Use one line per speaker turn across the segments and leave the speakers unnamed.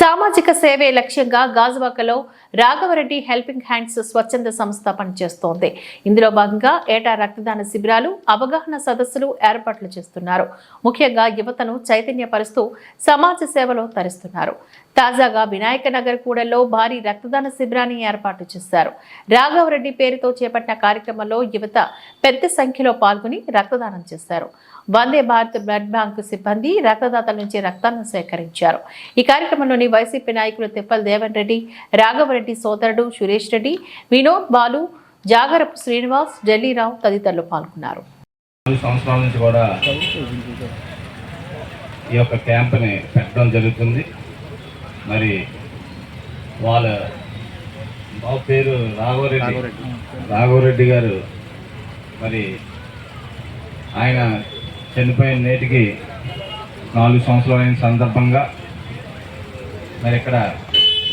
సామాజిక సేవే లక్ష్యంగా గాజువాకలో రాఘవరెడ్డి హెల్పింగ్ హ్యాండ్స్ స్వచ్ఛంద సంస్థ పనిచేస్తోంది. ఇందులో భాగంగా ఏటా రక్తదాన శిబిరాలు అవగాహన సదస్సులు ఏర్పాట్లు చేస్తున్నారు. ముఖ్యంగా యువతను చైతన్యపరుస్తూ సమాజ సేవలో తరిస్తున్నారు. తాజాగా వినాయక నగర్ కూడల్లో భారీ రక్తదాన శిబిరాన్ని ఏర్పాటు చేశారు. రాఘవరెడ్డి పేరుతో చేపట్టిన కార్యక్రమంలో యువత పెద్ద సంఖ్యలో పాల్గొని రక్తదానం చేశారు. వందే భారత్ బ్లడ్ బ్యాంకు సిబ్బంది రక్తదాతల నుంచి రక్తాన్ని సేకరించారు. ఈ కార్యక్రమంలోని వైసీపీ నాయకులు తిప్పల్ దేవన్ రెడ్డి రాఘవరెడ్డి సోదరుడు సురేష్ రెడ్డి వినోద్ బాలు జాగరపు శ్రీనివాస్ ఢిల్లీరావు తదితరులు పాల్గొన్నారు.
నాలుగు సంవత్సరాల నుంచి కూడా ఈ యొక్క క్యాంప్ని పెట్టడం జరుగుతుంది. మరి వాళ్ళ బాబు పేరు రాఘవరెడ్డి రాఘవరెడ్డి గారు మరి ఆయన చనిపోయిన నేటికి నాలుగు సంవత్సరాలు అయిన సందర్భంగా మరి ఇక్కడ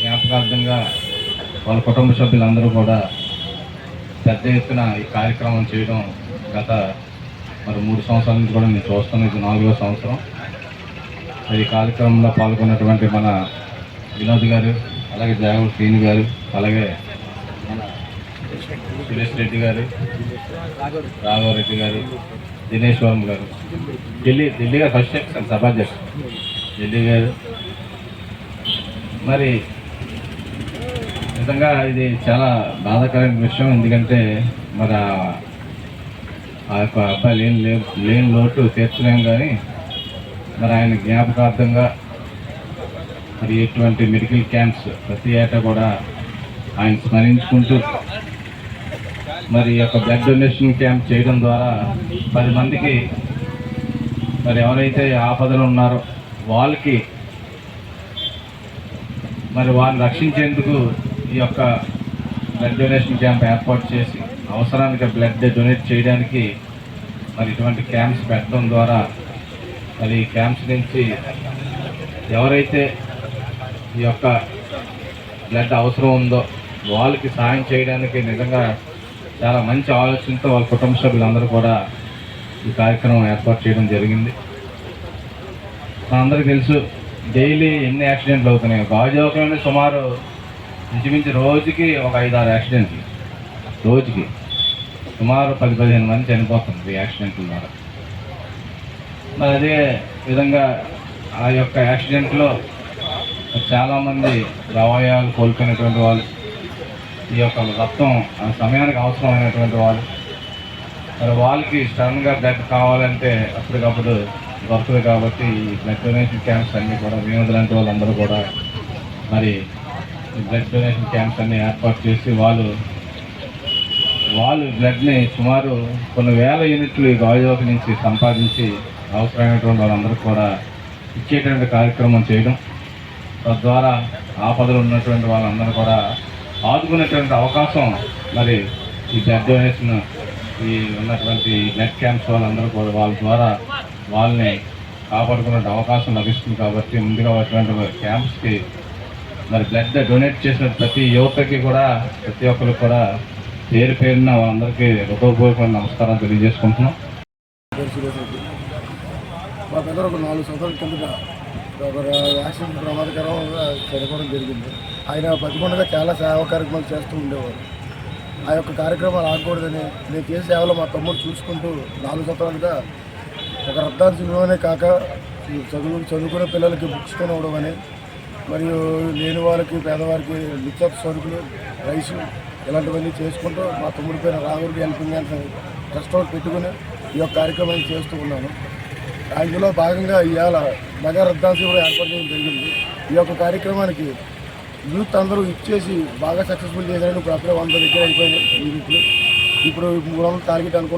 జ్ఞాపకార్థంగా వాళ్ళ కుటుంబ సభ్యులందరూ కూడా పెద్ద ఎత్తున ఈ కార్యక్రమం చేయడం గత మరి మూడు సంవత్సరాల నుంచి కూడా నేను చూస్తాను ఇది నాలుగో సంవత్సరం. మరి ఈ కార్యక్రమంలో పాల్గొన్నటువంటి మన వినోద్ గారు అలాగే జాగర్ శ్రీని గారు అలాగే మన సురేష్ రెడ్డి గారు రాఘవరెడ్డి గారు దినేశ్వరం గారు. ఢిల్లీ ఢిల్లీ గారు ఫస్ట్ సెక్షన్ సభాధ్యక్షుడు. ఢిల్లీ గారు మరి నిజంగా ఇది చాలా బాధాకరమైన విషయం. ఎందుకంటే మరి ఆ- యొక్క అబ్బాయి లేని లే- లేని లోటు తీర్చలేం కానీ మరి ఆయన జ్ఞాపకార్థంగా మరి ఎటువంటి మెడికల్ క్యాంప్స్ ప్రతి ఏటా కూడా ఆయన స్మరించుకుంటూ మరి ఈ యొక్క బ్లడ్ డొనేషన్ క్యాంప్ చేయడం ద్వారా పది మందికి మరి ఎవరైతే ఆపదలు ఉన్నారో వాళ్ళకి మరి వారిని రక్షించేందుకు ఈ యొక్క బ్లడ్ డొనేషన్ క్యాంప్ ఏర్పాటు చేసి అవసరానికి బ్లడ్ డొనేట్ చేయడానికి మరి ఇటువంటి క్యాంప్స్ పెట్టడం ద్వారా మరి ఈ క్యాంప్స్ నుంచి ఎవరైతే ఈ యొక్క బ్లడ్ అవసరం ఉందో వాళ్ళకి సాయం చేయడానికి నిజంగా చాలా మంచి ఆలోచనతో వాళ్ళ కుటుంబ సభ్యులందరూ కూడా ఈ కార్యక్రమం ఏర్పాటు చేయడం జరిగింది. అందరికీ తెలుసు డైలీ ఎన్ని యాక్సిడెంట్లు అవుతున్నాయి. గాజువాకలోనే సుమారు ఇంచుమించు రోజుకి ఒక ఐదు ఆరు యాక్సిడెంట్లు. రోజుకి సుమారు పది పదిహేను మంది చనిపోతుంది యాక్సిడెంట్ల ద్వారా. మరి అదే విధంగా ఆ యొక్క యాక్సిడెంట్లో చాలామంది రవాయాలు కోల్పోయినటువంటి వాళ్ళు ఈ యొక్క రక్తం ఆ సమయానికి అవసరమైనటువంటి వాళ్ళు మరి వాళ్ళకి సడన్గా బ్లడ్ కావాలంటే అప్పటికప్పుడు దొరకదు కాబట్టి ఈ బ్లడ్ డొనేషన్ క్యాంప్స్ అన్నీ కూడా వినోద లాంటి వాళ్ళందరూ కూడా మరి బ్లడ్ డొనేషన్ క్యాంప్స్ అన్నీ ఏర్పాటు చేసి వాళ్ళు వాళ్ళు బ్లడ్ని సుమారు కొన్ని వేల యూనిట్లు ఈ గాజువాక నుంచి సంపాదించి అవసరమైనటువంటి వాళ్ళందరూ కూడా ఇచ్చేటువంటి కార్యక్రమం చేయడం. తద్వారా ఆపదలు ఉన్నటువంటి వాళ్ళందరూ కూడా ఆదుకునేటువంటి అవకాశం మరి ఈ బ్లడ్ డొనేషన్ ఈ ఉన్నటువంటి నెట్ క్యాంప్స్ వాళ్ళందరూ కూడా వాళ్ళ ద్వారా వాళ్ళని కాపాడుకునే అవకాశం లభిస్తుంది కాబట్టి ముందుగా అటువంటి క్యాంప్స్కి మరి బ్లడ్ డొనేట్ చేసిన ప్రతి యువతకి కూడా ప్రతి ఒక్కరికి కూడా పేరు పేరున వాళ్ళందరికీ హృదయపూర్వకమైన నమస్కారాలు తెలియజేసుకుంటున్నాం.
మా దగ్గర ఒక నాలుగు సంవత్సరాల కిందట ఒక యాక్సిడెంట్ ప్రమాదకరంగా చనిపోవడం జరిగింది. ఆయన బతికొండగా చాలా సేవా కార్యక్రమాలు చేస్తూ ఉండేవారు. ఆ యొక్క కార్యక్రమాలు ఆగకూడదని నేను చేసే సేవలో మా తమ్ముడు చూసుకుంటూ నాలుగు సంవత్సరాలుగా ఒక రక్తాలు చూడడమే కాక చదువు చదువుకునే పిల్లలకి బుక్స్ కొనవడం అని మరియు లేని వాళ్ళకి పేదవారికి నిత్య సరుకులు రైసు ఇలాంటివన్నీ చేసుకుంటూ మా తమ్ముడి పేరు రాఘుడికి హెల్పింగ్ హ్యాండ్స్ ట్రస్ట్ పెట్టుకుని ఈ యొక్క కార్యక్రమాన్ని చేస్తూ ఉన్నాను. అందులో భాగంగా ఇవాళ నగర రద్దాసి కూడా ఏర్పాటు చేయడం జరిగింది. ఈ యొక్క కార్యక్రమానికి యూత్ అందరూ ఇచ్చేసి బాగా సక్సెస్ఫుల్ చేశారని ఇప్పుడు అప్పుడే వంద దగ్గర అయిపోయినాయి. ఇప్పుడు ఇప్పుడు మూడు వందల టార్గెట్ అనుకుంటున్నాను